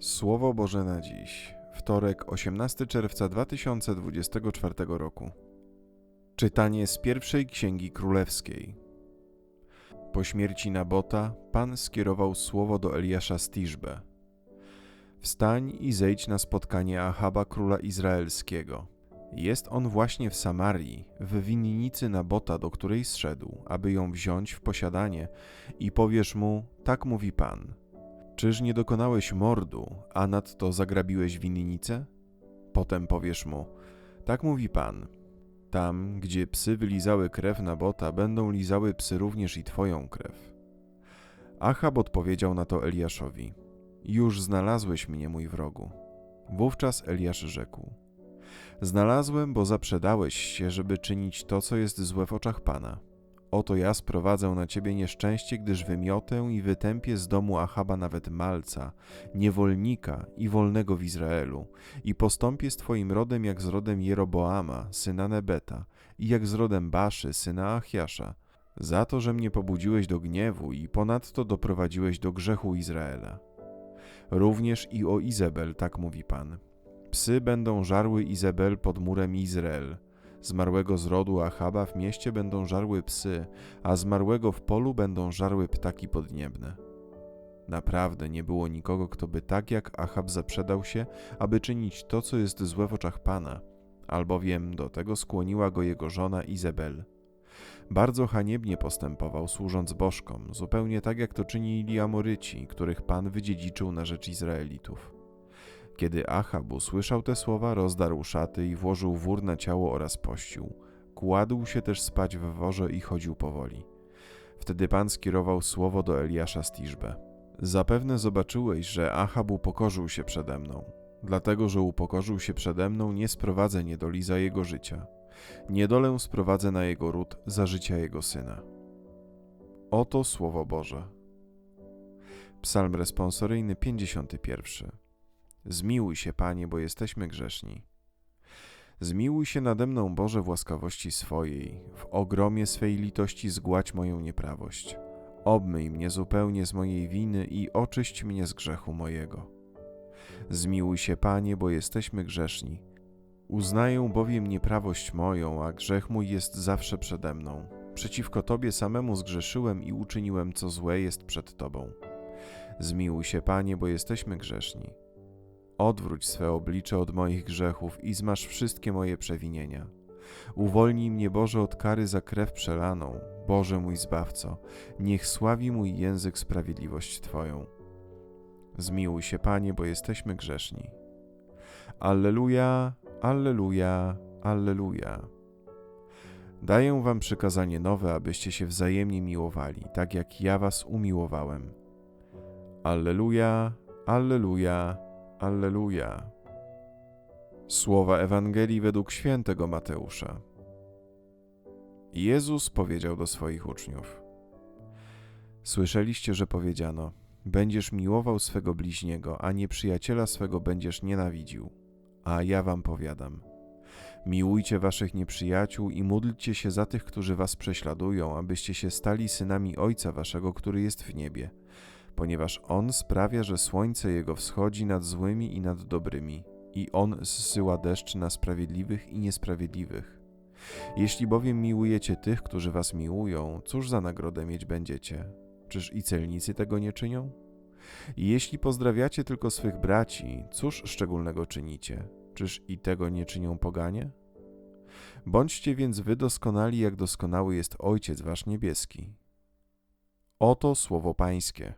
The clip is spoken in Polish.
Słowo Boże na dziś, wtorek 18 czerwca 2024 roku. Czytanie z pierwszej księgi królewskiej. Po śmierci Nabota Pan skierował słowo do Eliasza z Tiszbe. Wstań i zejdź na spotkanie Ahaba króla izraelskiego. Jest on właśnie w Samarii, w winnicy Nabota, do której zszedł, aby ją wziąć w posiadanie, i powiesz mu: Tak mówi Pan. Czyż nie dokonałeś mordu, a nadto zagrabiłeś winnicę? Potem powiesz mu: Tak mówi Pan. Tam, gdzie psy wylizały krew Nabota, będą lizały psy również i twoją krew. Achab odpowiedział na to Eliaszowi: Już znalazłeś mnie, mój wrogu. Wówczas Eliasz rzekł: Znalazłem, bo zaprzedałeś się, żeby czynić to, co jest złe w oczach Pana. Oto ja sprowadzę na ciebie nieszczęście, gdyż wymiotę i wytępię z domu Achaba nawet malca, niewolnika i wolnego w Izraelu, i postąpię z twoim rodem jak z rodem Jeroboama, syna Nebeta, i jak z rodem Baszy, syna Achiasza, za to, że mnie pobudziłeś do gniewu i ponadto doprowadziłeś do grzechu Izraela. Również i o Izabel tak mówi Pan. Psy będą żarły Izabel pod murem Izrael. Zmarłego z rodu Achaba w mieście będą żarły psy, a zmarłego w polu będą żarły ptaki podniebne. Naprawdę nie było nikogo, kto by tak jak Achab zaprzedał się, aby czynić to, co jest złe w oczach Pana, albowiem do tego skłoniła go jego żona Izabel. Bardzo haniebnie postępował, służąc bożkom, zupełnie tak jak to czynili Amoryci, których Pan wydziedziczył na rzecz Izraelitów. Kiedy Achab usłyszał te słowa, rozdarł szaty i włożył wór na ciało oraz pościł. Kładł się też spać w worze i chodził powoli. Wtedy Pan skierował słowo do Eliasza z Tiszbe. Zapewne zobaczyłeś, że Achab upokorzył się przede mną. Dlatego, że upokorzył się przede mną, nie sprowadzę niedoli za jego życia. Niedolę sprowadzę na jego ród za życia jego syna. Oto słowo Boże. Psalm responsoryjny 51. Zmiłuj się, Panie, bo jesteśmy grzeszni. Zmiłuj się nade mną, Boże, w łaskawości swojej, w ogromie swej litości zgładź moją nieprawość. Obmyj mnie zupełnie z mojej winy i oczyść mnie z grzechu mojego. Zmiłuj się, Panie, bo jesteśmy grzeszni. Uznaję bowiem nieprawość moją, a grzech mój jest zawsze przede mną. Przeciwko Tobie samemu zgrzeszyłem i uczyniłem, co złe jest przed Tobą. Zmiłuj się, Panie, bo jesteśmy grzeszni. Odwróć swe oblicze od moich grzechów i zmasz wszystkie moje przewinienia. Uwolnij mnie, Boże, od kary za krew przelaną. Boże mój Zbawco, niech sławi mój język sprawiedliwość Twoją. Zmiłuj się, Panie, bo jesteśmy grzeszni. Alleluja, Alleluja, Alleluja. Daję wam przykazanie nowe, abyście się wzajemnie miłowali, tak jak ja was umiłowałem. Alleluja, Alleluja, Alleluja. Słowa Ewangelii według świętego Mateusza. Jezus powiedział do swoich uczniów: Słyszeliście, że powiedziano: Będziesz miłował swego bliźniego, a nieprzyjaciela swego będziesz nienawidził. A ja wam powiadam: Miłujcie waszych nieprzyjaciół i módlcie się za tych, którzy was prześladują, abyście się stali synami Ojca waszego, który jest w niebie ponieważ On sprawia, że słońce Jego wschodzi nad złymi i nad dobrymi, i On zsyła deszcz na sprawiedliwych i niesprawiedliwych. Jeśli bowiem miłujecie tych, którzy was miłują, cóż za nagrodę mieć będziecie? Czyż i celnicy tego nie czynią? Jeśli pozdrawiacie tylko swych braci, cóż szczególnego czynicie? Czyż i tego nie czynią poganie? Bądźcie więc wy doskonali, jak doskonały jest Ojciec wasz niebieski. Oto słowo Pańskie.